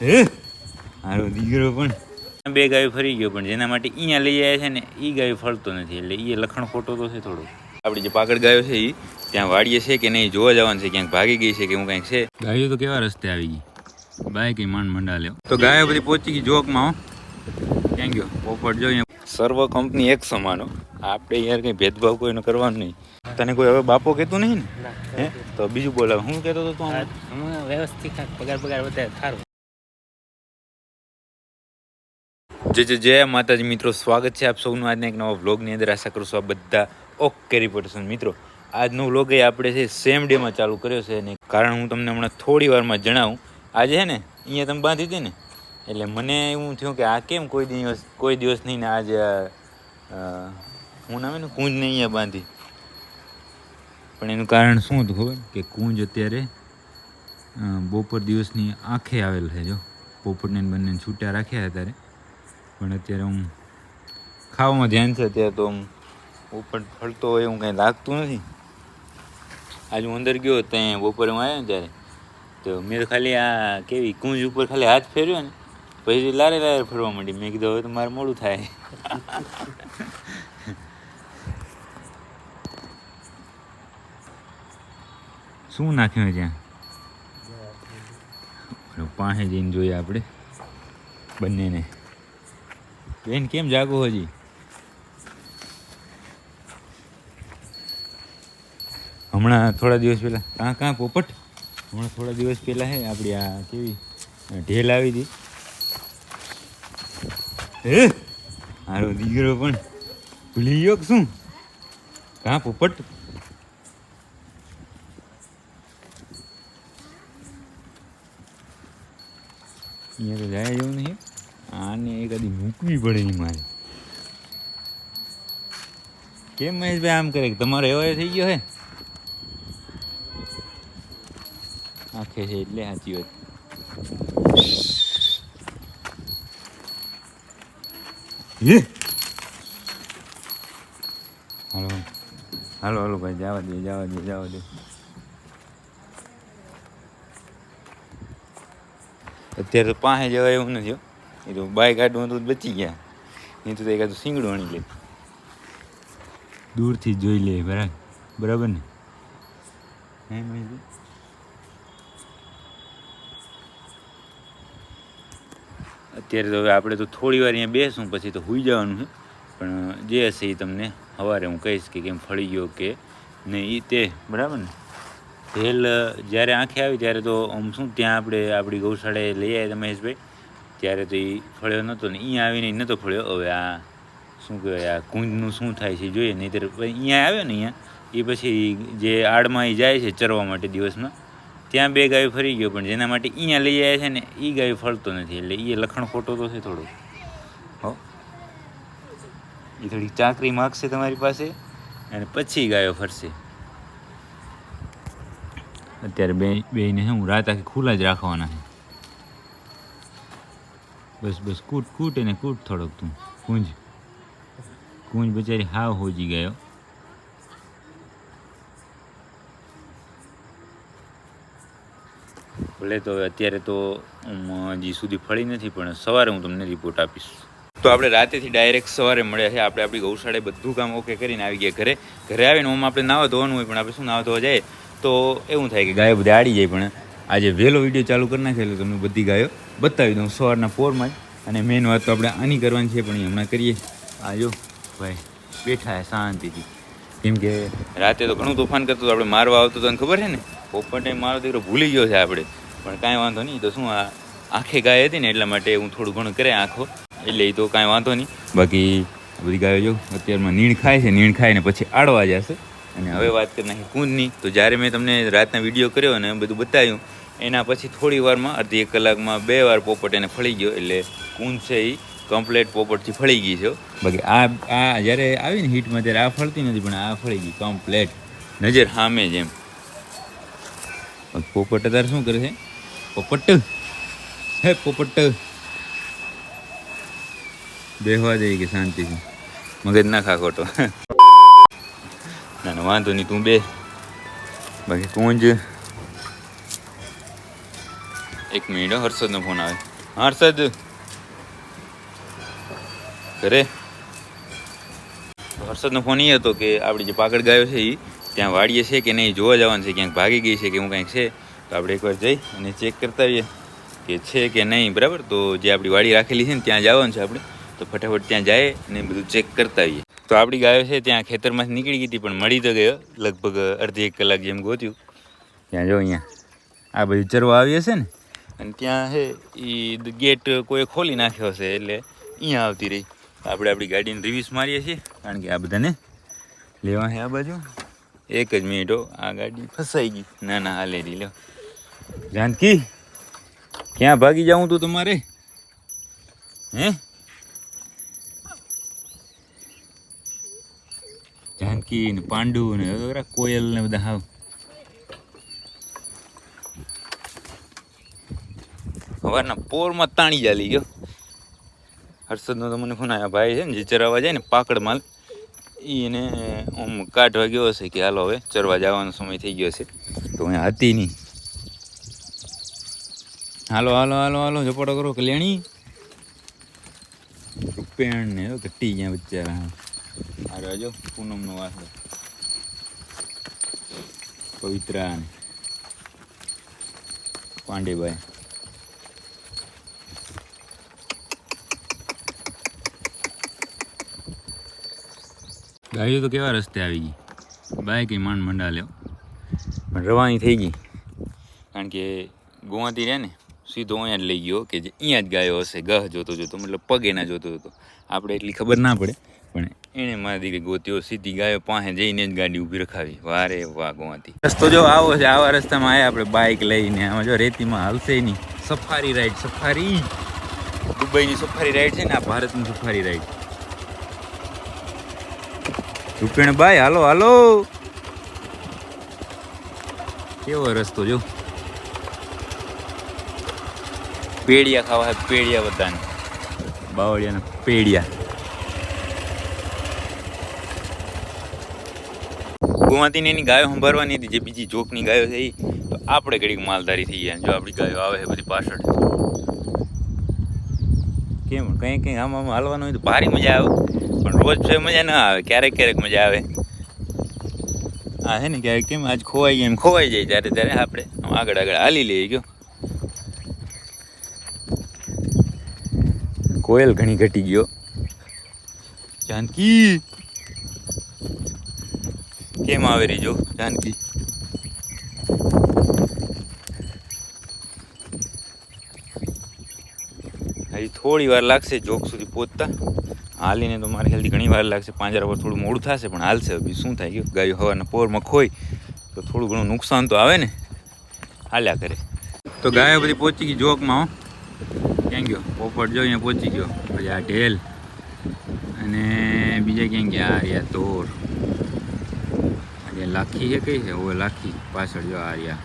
હે? મારો દીકરો પણ. બે ગાયો ફરી ગયો પણ જેના માટે અહીંયા લઈ આવ્યા છે ને એ ગાયો ફરતો નથી એટલે એ લખણ ખોટો તો છે થોડું આપણી જે પાકડ ગાયો છે એ ત્યાં વાડીએ છે કે નહીં જોવા જવાનું છે ક્યાંક ભાગી ગઈ છે કે હું કંઈક છે? ગાયો તો કેવા રસ્તે આવી ગઈ? બાય કઈ માંડ મંડા તો ગાયો બધી પહોંચી ગઈ જોકમાં હો. ક્યાં ગયો? પોપટ જો સર્વ કંપની એક સમાનો આપણે યાર કંઈ ભેદભાવ કોઈનો કરવાનો નહીં. તને કોઈ હવે બાપો કહેતું નહીં ને? હે? તો બીજું બોલાવ. હું કહેતો હતો તું વ્યવસ્થિત પગાર પગાર વધારે સારું જય જય જય, માતાજી મિત્રો, સ્વાગત છે આપ સૌનું આજના એક નવા વ્લોગની અંદર. આશા કરું છું આ બધા ઓકે રિપોર્ટેશન મિત્રો, આજનો વ્લોગ એ આપણે છે સેમ ડેમાં ચાલુ કર્યો છે અને કારણ હું તમને હમણાં થોડી વારમાં જણાવું, આજે છે ને, અહીંયા તમે બાંધી હતી ને, એટલે મને એવું થયું કે આ કેમ કોઈ દિવસ કોઈ દિવસ નહીં ને આજે હું નામે ને, કુંજને અહીંયા બાંધી. પણ એનું કારણ શું હતું ખબર? કે કુંજ અત્યારે બપોર દિવસની આંખે આવેલ છે, જો. બપોરને બંને છૂટ્યા રાખ્યા અત્યારે. પણ અત્યારે હું ખાવામાં ધ્યાન છે અત્યારે તો હું પોપટ ફરતો હોય એવું કંઈ લાગતું નથી. આજે હું અંદર ગયો ત્યાં બપોરે હું આવ્યો ને ત્યારે તો મેં ખાલી આ કેવી કુંજ ઉપર ખાલી હાથ ફેર્યો ને પછી લારે લારે ફરવા માંડી. મેં કીધું હવે તો મારે મોડું થાય. શું નાખ્યું ત્યાં? પાસે જઈને જોઈએ આપણે બંનેને. બેન કેમ જાગો હજી? હમણાં થોડા દિવસ પહેલાં કાં કાં પોપટ? હમણાં થોડા દિવસ પહેલા હે આપણી આ કેવી ઢેલ આવી હતી. હે? મારો દીકરો પણ ભૂલી ગયો શું? કાં પોપટ? અહીંયા તો જાય જેવું નહીં. આને એ કદી મૂકવી પડે નહીં મારે. કેમ મહેશભાઈ આમ કરે? તમારો એવો થઈ ગયો હે? આખે છે એટલે સાચી વાત. હાલો. હાલો હાલો ભાઈ જવા દે જવા દે જવા દે. અત્યારે તો પાસે જવા એવું નથી. એ તો બાય કાઢવું તો બચી ગયા. નહીં તો એકાદું સિંગડું આણી લે. દૂરથી જોઈ લે બરાબર. બરાબર ને? અત્યારે તો હવે આપણે તો થોડી વાર અહીંયા બેસું, પછી તો હોઈ જવાનું છે. પણ જે હશે એ તમને સવારે હું કહીશ કે કેમ ફળી ગયો કે નહીં એ તે. બરાબર ને? ભેલ જ્યારે આંખે આવી ત્યારે તો આમ શું, ત્યાં આપણે આપણી ગૌશાળાએ લઈ આવ્યા મહેશભાઈ. ત્યારે તો એ ફળ્યો નહોતો ને અહીંયા આવીને નહોતો ફળ્યો. હવે આ શું કહેવાય, આ કુંજનું શું થાય છે જોઈએ, નહીંતર અહીંયા આવ્યો ને અહીંયા. એ પછી જે આડમાં એ જાય છે ચરવા માટે દિવસમાં, ત્યાં બે ગાયો ફરી ગયો, પણ જેના માટે અહીંયા લઈ આવ્યા છે ને એ ગાયો ફરતો નથી. એટલે એ લખણ ખોટો તો છે થોડું હો. એ થોડીક ચાકરી માગશે તમારી પાસે અને પછી ગાયો ફરશે. અત્યારે બે બેને હું રાત આખી ખુલ્લા જ રાખવાના છે. બસ બસ, કૂટ કૂટ એને કૂટ થોડોક તું કુંજ. કુંજ બચારી હાવ હોજી ગયો. ભલે તો હવે અત્યારે તો હજી સુધી ફળી નથી, પણ સવારે હું તમને રિપોર્ટ આપીશ. તો આપણે રાતેથી ડાયરેક્ટ સવારે મળ્યા છે. આપણે આપણી ગૌશાળાએ બધું કામ ઓકે કરીને આવી ગયા ઘરે. ઘરે આવીને ઓમ આપણે નાવા ધોવાનું હોય, પણ આપણે શું નાવા ધોવા જાય? તો એવું થાય કે ગાયો બધા આડી જાય પણ આજે વહેલો વીડિયો ચાલુ કરી નાખેલો તમને બધી ગાયો બતાવી દઉં સવારના પોરમાં જ. અને મેઇન વાત તો આપણે આની કરવાની છે, પણ એ હમણાં કરીએ. આ જો, ભાઈ, બેઠા શાંતિથી. કેમ કે રાતે તો ઘણું તોફાન કરતો હતો, આપણે મારવા આવતો તને ખબર છે ને? પોપટને મારો દીકરો ભૂલી ગયો છે આપણે. પણ કાંઈ વાંધો નહીં, તો શું આ આખે ગાય હતી ને એટલા માટે હું થોડું ઘણું કરે આંખો. એટલે એ તો કાંઈ વાંધો નહીં. બાકી બધી ગાયો જો, અત્યારમાં નીણ ખાય છે, નીણ ખાય ને પછી આડવા જશે. અને હવે વાત કરી નાખી કુંજની. તો જ્યારે મેં તમને રાતના વીડિયો કર્યો અને બધું બતાવ્યું એના પછી થોડી વારમાં અડધી એક કલાકમાં બે વાર પોપટ એને ફળી ગયો, એટલે કુંજ છે એ કમ્પ્લેટ પોપટથી ફળી ગઈ છે બાકી આ આ જ્યારે આવી ને હીટમાં ત્યારે આ ફળતી નથી, પણ આ ફળી ગઈ કમ્પ્લેટ નજર સામે જ એમ. પોપટ અત્યારે શું કરે છે? પોપટ. હે પોપટ. બેહવા જઈએ કે શાંતિથી. મગજ ના ખા ખોટો ના, વાંધો નહીં, તું બે. બાકી કુંજ એક મિનિટ હર્ષદનો ફોન આવે. હર્ષદ. ઘરે? હર્ષદનો ફોન એ હતો કે આપણી જે પાકડ ગાયો છે એ ત્યાં વાડીએ છે કે નહીં, જોવા જવાનું છે, ક્યાંક ભાગી ગઈ છે કે હું કાંઈક છે, તો આપણે એકવાર જઈ અને ચેક કરતા આવીએ કે છે કે નહીં, બરાબર? તો જે આપણી વાડી રાખેલી છે ને, ત્યાં જવાનું છે આપણે તો ફટાફટ ત્યાં જાય અને બધું ચેક કરતા આવીએ. તો આપણી ગાયો છે ત્યાં ખેતરમાંથી નીકળી ગઈ હતી, પણ મળી તો ગયો લગભગ અડધી એક કલાક જેમ ગોત્યું. ત્યાં જો અહીંયા આ બધું ચરવા આવી હશે ને અને ત્યાં છે એ ગેટ કોઈ ખોલી નાખ્યો હશે એટલે અહીંયા આવતી રહી. આપણે આપણી ગાડીને રિવ્યુસ મારીએ છીએ, કારણ કે આ બધાને લેવા છે આ બાજુ. એક જ મિનિટ આ ગાડી ફસાઈ ગઈ. ના ના હાલે રહી લો જાનકી, ક્યાં ભાગી જાઉં તું તમારે? હે? જાનકી ને પાંડુ ને કોયલ ને બધા હાવ. સવારના પોરમાં તાણી ચાલી ગયો. હર્ષદનો તો મને ફોન આવ્યા ભાઈ છે ને, જે ચરાવવા જાય ને પાકડ માલ એને આમ કાઢવા ગયો હશે કે હાલો હવે ચરવા જવાનો સમય થઈ ગયો છે તો અહીંયા હતી નહીં. હાલો હાલો હાલો હાલો, ઝપોટો કરો કે લેણી પેણ ને ઘટી ગયા બચારા. અરે જો, પૂનમનો વાસ. પવિત્રા પાંડેભાઈ. ગાડીઓ તો કેવા રસ્તે આવી ગઈ? બાઈક એ માંડ મંડા લ્યો પણ રવાની થઈ ગઈ. કારણ કે ગોવાથી રહે ને સીધો અહીંયા જ લઈ ગયો કે જે અહીંયા જ ગાયો હશે ગહ જોતો જોતો મતલબ પગે ના જોતો જોતો. આપણે એટલી ખબર ના પડે પણ એણે મારી દીકરી ગોત્યો સીધી ગાયો પાસે જઈને જ ગાડી ઊભી રખાવી. વારે વાહ ગોવાથી રસ્તો જો આવો છે આવા રસ્તામાં આવ્યા આપણે બાઇક લઈને. આમાં જો રેતીમાં હાલશે નહીં. Safari ride safari. દુબઈની safari ride છે ને આ ભારતની સફારી રાઈડ. રૂપેણભાઈ હાલો હાલો. કેવો રસ્તો જો? પેડિયા ખાવા હે પેડિયા બધાને. બાવળિયાના પેડિયા. ગોવાતીને એની ગાયો સંભાળવાની હતી જે બીજી જોકની ગાયો છે એ તો આપણે ઘડીક માલધારી થઈ ગયા જો આપણી ગાયો આવે છે બધી પાછળ. કેમ કંઈ કંઈ આમ આમ હાલવાનું હોય તો ભારી મજા આવે. રોજ છે મજા ના આવે, ક્યારેક ક્યારેક મજા આવે. હા છે ને, ક્યારેક કેમ આજ ખોવાઈ ગયા એમ ખોવાઈ જાય ત્યારે ત્યારે આપણે આગળ આગળ હાલી લઈએ ગયો કોયલ ઘણી ઘટી ગયો. જાનકી! કેમ આવે રહી જો, જાનકી? હજી થોડી વાર લાગશે જોક સુધી પહોંચતા. હાલીને તો મારી ખ્યાલથી ઘણી વાર લાગશે. પાંજરા પર થોડું મોડું થશે, પણ હાલશે. હવે શું થાય? ગયું ગાયો હવાના પોરમાં ખોઈ તો થોડું ઘણું નુકસાન તો આવે ને. હાલ્યા કરે. તો ગાયો બધી પહોંચી ગઈ જોકમાં, હો. ક્યાં ગયો? પોપટ જો અહીંયા પહોંચી ગયો. પછી આ ઢેલ. અને બીજા ક્યાં ગયા? આ રહ્યા તોર. આ લાખી છે કઈ છે હવે લાખી. પાછળ જો આ રહ્યા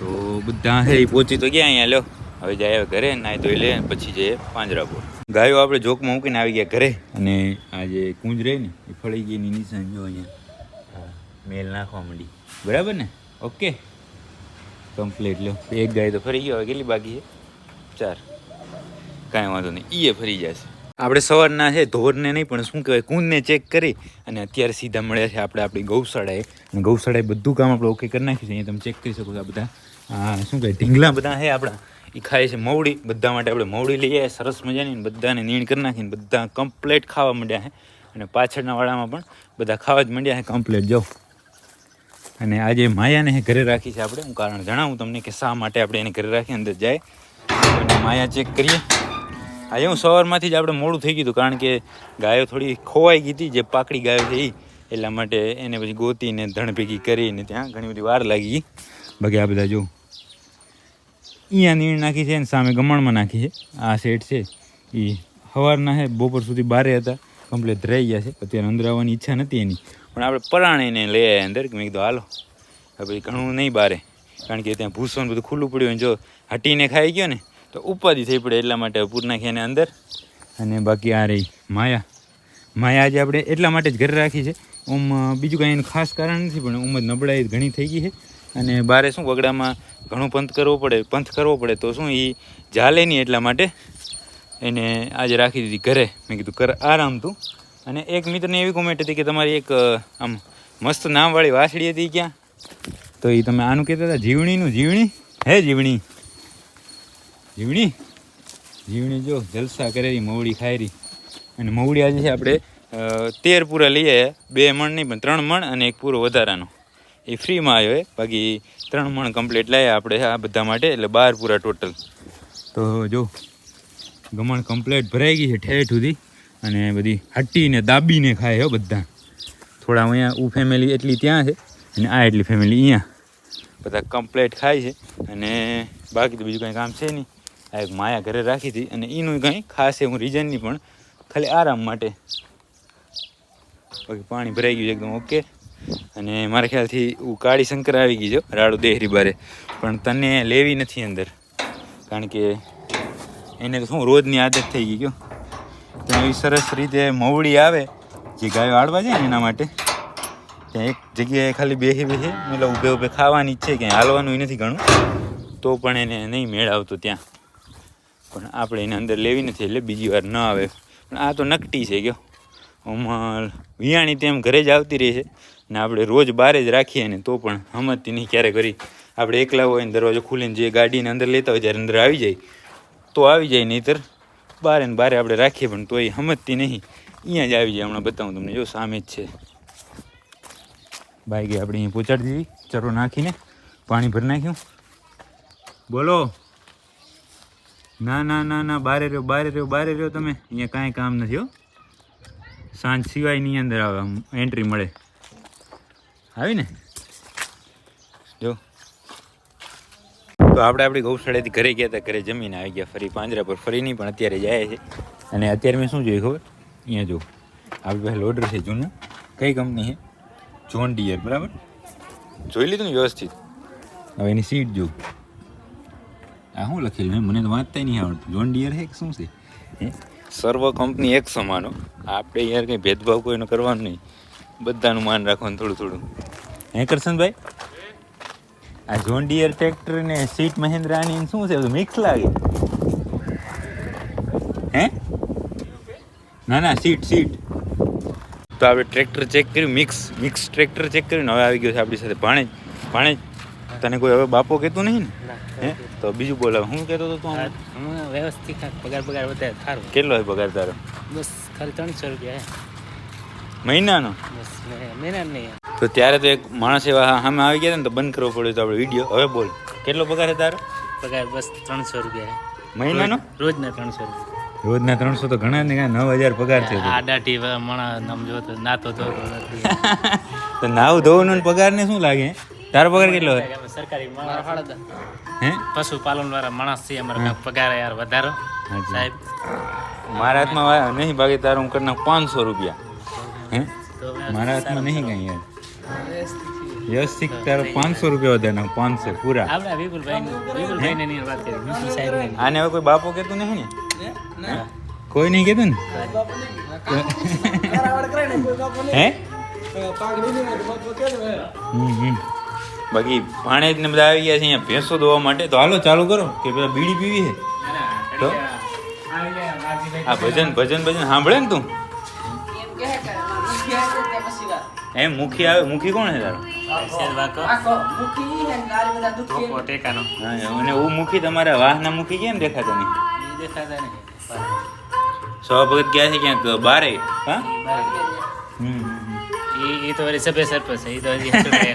તો બધા એ પહોંચી તો ગયા અહીંયા, લ્યો. હવે જાય ઘરે નાય તો લે, પછી જઈએ પાંજરાપુર ગાયો આપણે જોકમાં મૂકીને આવી ગયા ઘરે. અને આ જે કુંજ રહી ને એ ફળી ગઈ એની નિશાન જો અહીંયા મેલ નાખવા માંડી. બરાબર ને? ઓકે. કમ્પ્લીટ લો એક ગાય તો ફરી ગયો હવે કેટલી બાકી છે? ચાર. કાંઈ વાંધો નહીં એ ફરી જશે. આપણે સવારના છે ધોરને નહીં પણ શું કહેવાય કુંદને ચેક કરી અને અત્યારે સીધા મળ્યા છે આપણે આપણી ગૌશાળાએ. અને ગૌશાળાએ બધું કામ આપણે ઓકે કરી નાખ્યું છે અહીંયા તમે ચેક કરી શકો છો આ બધા. શું કહેવાય ઢીંગલા બધા છે આપણા. એ ખાય છે મવડી. બધા માટે આપણે મવડી લઈ આવ્યા સરસ મજાની બધાને નીણ કરી નાખીને બધા કમ્પ્લેટ ખાવા માંડ્યા છે અને પાછળના વાળામાં પણ બધા ખાવા જ માંડ્યા છે કમ્પ્લેટ જો. અને આજે માયાને ઘરે રાખી છે આપણે. હું કારણ જણાવું તમને કે શા માટે આપણે એને ઘરે રાખી અંદર જાય. અને માયા ચેક કરીએ. આજે હું સવારમાંથી જ આપણે મોડું થઈ ગયું કારણ કે ગાયો થોડી ખોવાઈ ગઈ હતી. જે પાકડી ગાયો એ એટલા માટે એને પછી ગોતીને ધણ ભેગી કરીને ત્યાં ઘણી બધી વાર લાગી. બાકી આ બધા જો અહીંયા નીણ નાખી છે ને સામે ગમણમાં નાખી છે. આ સેટ છે. એ સવારના છે બપોર સુધી બારે હતા. કમ્પ્લેટ રહી ગયા છે. અત્યારે અંદર આવવાની ઈચ્છા નથી એની. પણ આપણે પરાણીને લઈ આવ્યા અંદર. કે મેં કીધું, હાલો. હવે ઘણું નહીં બારે. કારણ કે ત્યાં ભૂસો બધું ખુલ્લું પડ્યું હોય. જો હટીને ખાઈ ગયો ને, તો ઉપાધિ થઈ પડે એટલા માટે પૂર નાખી એને અંદર. અને બાકી આ રહી માયા. માયા આજે આપણે એટલા માટે જ ઘરે રાખી છે. ઓમ બીજું કાંઈ એનું ખાસ કારણ નથી, પણ ઉંમર નબળાઈ ઘણી થઈ ગઈ છે. અને બારે શું વગડામાં ઘણું પંથ કરવો પડે, પંથ કરવો પડે, તો શું એ જાલે નહીં એટલા માટે? એને આજે રાખી દીધી ઘરે. મેં કીધું, કર આરામ તું. અને એક મિત્રને એવી કોમેન્ટ હતી કે તમારી એક આમ મસ્ત નામવાળી વાસળી હતી ક્યાં? તો એ તમે આનું કહેતા હતા, જીવણીનું જીવણી. હે, જીવણી? જીવણી? જીવણી જો જલસા કરેલી, મવડી ખાયરી. અને મવડી આજે છે આપણે તેર પૂરા લઈ આવ્યા બે મણ નહીં, પણ ત્રણ મણ અને એક પૂરો વધારાનો. એ ફ્રીમાં આવ્યો એ બાકી ત્રણ મણ કમ્પ્લીટ લાવ્યા આપણે આ બધા માટે, એટલે બાર પૂરા ટોટલ તો જો, ગમણ કમ્પ્લીટ ભરાઈ ગઈ છે ઠેઠ સુધી. અને બધી હટીને દાબીને ખાય હો બધા. થોડા અહીંયા ઉ ફેમિલી એટલી ત્યાં છે, અને આ એટલી ફેમિલી અહીંયા. બધા કમ્પ્લીટ ખાય છે. અને બાકી તો બીજું કંઈ કામ છે નહીં. આ એક માયા ઘરે રાખી હતી, અને એનું કંઈ ખાસ એવું રીઝન નહીં, પણ ખાલી આરામ માટે. બાકી પાણી ભરાઈ ગયું છે એકદમ ઓકે અને મારા ખ્યાલથી હું કાળી શંકર આવી ગઈ છો, રાડુ દેહરી બારે. પણ તને લેવી નથી અંદર. કારણ કે એને તો શું, રોજની આદત થઈ ગઈ ગયો ત્યાં એવી સરસ રીતે મવડી આવે, જે ગાયો આડવા જાય ને એના માટે, ત્યાં એક જગ્યાએ ખાલી બેસી બેસી મતલબ ઊભે ઊભે ખાવાની ઈચ્છે ક્યાંય હાલવાનું નથી ઘણું, તો પણ એને નહીં મેળ ત્યાં. પણ આપણે એને અંદર લેવી નથી એટલે બીજી વાર ન આવે. પણ આ તો નકટી છે ગયો આમાં વિયાણી તેમ ઘરે જ આવતી રહી છે. ને આપણે રોજ બારે જ રાખીએ ને તો પણ હમતતી નહીં ક્યારે કરી. આપણે એકલા હોય ને દરવાજો ખુલીને જે ગાડીને અંદર લેતા હોય જ્યારે અંદર આવી જાય, તો આવી જાય નહીંતર બારે ને બારે આપણે રાખીએ પણ તોય હમતતી નહીં. અહીંયા જ આવી જાય, હમણાં બતાવું તમને. જો સામે જ છે. બાઈક આપણે અહીંયા પહોંચાડી દીધી. ચરો નાખીને પાણી ભરી નાખ્યું. બોલો. ના ના ના ના, બારે રહ્યો બારે રહ્યો બારે રહ્યો તમે. અહીંયા કાંઈ કામ નથી હો. સાંજ સિવાયની અંદર આવે એન્ટ્રી મળે. આવી ને જો. તો આપણે આપણી ગૌશાળાથી ઘરે ગયા હતા, ઘરે જમીને આવી ગયા ફરી પાંજરા પર, ફરી નહીં, પણ અત્યારે જાય છે. અને અત્યારે મેં શું જોયું ખબર? અહીંયા જો. આપણી પાસે લોડર છે જૂનું. કઈ કંપની છે? જોન ડિયર બરાબર? જોઈ લીધું ને વ્યવસ્થિત? હવે એની સીટ જો. આ શું લખેલું? મને તો વાંચતા નહીં આવડતું. જોન ડિયર છે શું છે? સર્વ કંપની એક સમાનો આપણે યાર કંઈ ભેદભાવ કોઈનો કરવાનો નહીં. બધાનું માન રાખવાનું થોડું થોડું. હે કરશનભાઈ? આ જોન ડિયર ટ્રેક્ટર ને સીટ મહેન્દ્રાની શું છે બધું મિક્સ લાગે? હે? ના ના સીટ સીટ તો આપણે ટ્રેક્ટર ચેક કર્યું મિક્સ મિક્સ ટ્રેક્ટર ચેક કર્યું ને હવે આવી ગયો છે આપણી સાથે ભાણેજ. ભાણેજ તને કોઈ હવે બાપો કહેતું નહીં ને? હે? તો બીજું બોલાવ હું કહેતો હતો તું હું વ્યવસ્થિત પગાર પગાર વધારે સારું કેટલો હોય પગાર તારો? બસ ખાલી ત્રણસો રૂપિયા હે. મહિનાનો? બસ મેં નહીં. તો ત્યારે તો એક માણસ એવા સામે આવી ગયા ને તો બંધ કરવો પડ્યો તો આપણે વીડિયો. હવે બોલ કેટલો પગાર છે તારો? પગાર બસ ત્રણસો રૂપિયા મહિનાનો? રોજના ત્રણસો રૂપિયા. રોજના ત્રણસો તો ઘણા ને નવ હજાર પગાર છે આડા આ દાઢી મણા નામ જોતો નાતો તો તો નાવ ધોવાનો ને પગાર ને શું લાગે? તારો પગાર કેટલો હોય સરકારી હે? પશુપાલન વાળા માણસ છે અમારા પગાર યાર વધારો. સાહેબ. મારા હાથમાં નહીં બાકી તારું હું કરી પાંચસો રૂપિયા. હે? મારા હાથમાં નહીં કઈ યાર. વ્યવસ્થિત તારો પાંચસો રૂપિયા વધારે નાખ પાંચસો પૂરા. આપણે વિપુલભાઈ વિપુલભાઈ ની વાત કરી વિપુલ સાહેબની આને હવે કોઈ બાપો કેતું નહીં ને? કોઈ નહીં કેતું ને? હે? હમ, હમ. બાકી ભાણેજ ને બધા આવી ગયા છે અહીંયા ભેંસો દોવા માટે. તો હાલો ચાલુ કરો કે પેલા બીડી પીવી છે. તો? આ ભજન ભજન ભજન સાંભળે ને તું? એમ મુખી આવે મુખી કોણ છે તારો ટેકાનો હા, અને હું મુખી તમારા વાહના મુખી કેમ દેખાતો નહીં એ દેખાતા નહીં સવા ભગત ગયા છે ક્યાંક બારે હા હમ, હમ, હમ. એ એ તો વળી સભ્ય સરપંચ છે એ તો હજી હાચું કહે.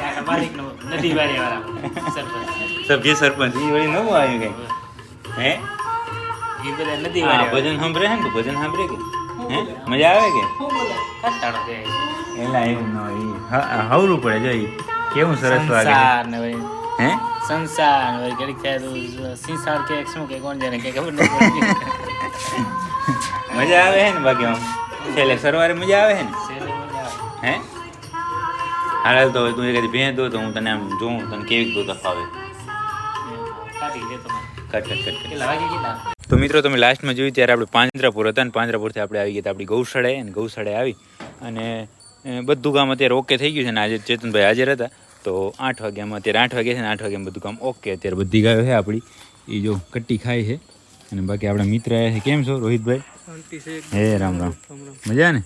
યાર માલિકનો નદી વાળી વાળા સરપંચ સભ્ય સરપંચ એ વળી નવું આવ્યું કઈ હે એ બધા નદી હા વાળી ભજન સાંભળે છે ને તો ભજન સાંભળે કે હે મજા આવે કે કંટાળો કે એલા એવું ન હોય. હવરું પડે જો ઈ. કેવું સરસ લાગે હે? સંસાર હોય ઘડીક થાય સિંસાર કે શું કે કોણ જાણે કે ખબર નથી મજા આવે હે ને બાકી આમ? છેલ્લે સરવારે મજા આવે હે ને. હે? હાલ તો તું એક ભેં દો તો હું તને આમ જોઉં તને કેવી દો તફાવે કટ તો મિત્રો તમે લાસ્ટમાં જોયું ત્યારે આપણે પાંજરાપુર હતા ને પાંજરાપુરથી આપણે આવી ગયા આપણી ગૌશાળાએ અને ગૌશાળાએ આવી. અને બધું કામ અત્યારે ઓકે થઈ ગયું છે ને આજે ચેતનભાઈ હાજર હતા. તો આઠ વાગ્યામાં અત્યારે આઠ વાગ્યા છે ને આઠ વાગ્યામાં બધું કામ ઓકે અત્યારે બધી ગાયો છે આપણી. એ જો કટ્ટી ખાય છે અને બાકી આપણા મિત્ર આવ્યા છે. કેમ છો રોહિતભાઈ? હે રામ રામ. મજા ને?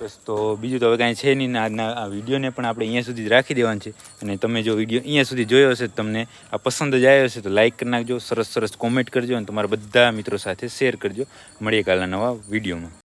બસ તો બીજું તો હવે કાંઈ છે નહીં ને આજના આ વિડીયોને પણ આપણે અહીંયા સુધી જ રાખી દેવાનું છે. અને તમે જો વીડિયો અહીંયા સુધી જોયો હશે તો તમને આ પસંદ જ આવ્યો હશે તો લાઈક કરી નાખજો સરસ સરસ કોમેન્ટ કરજો અને તમારા બધા મિત્રો સાથે શેર કરજો. મળીએ કાલના નવા વિડીયોમાં.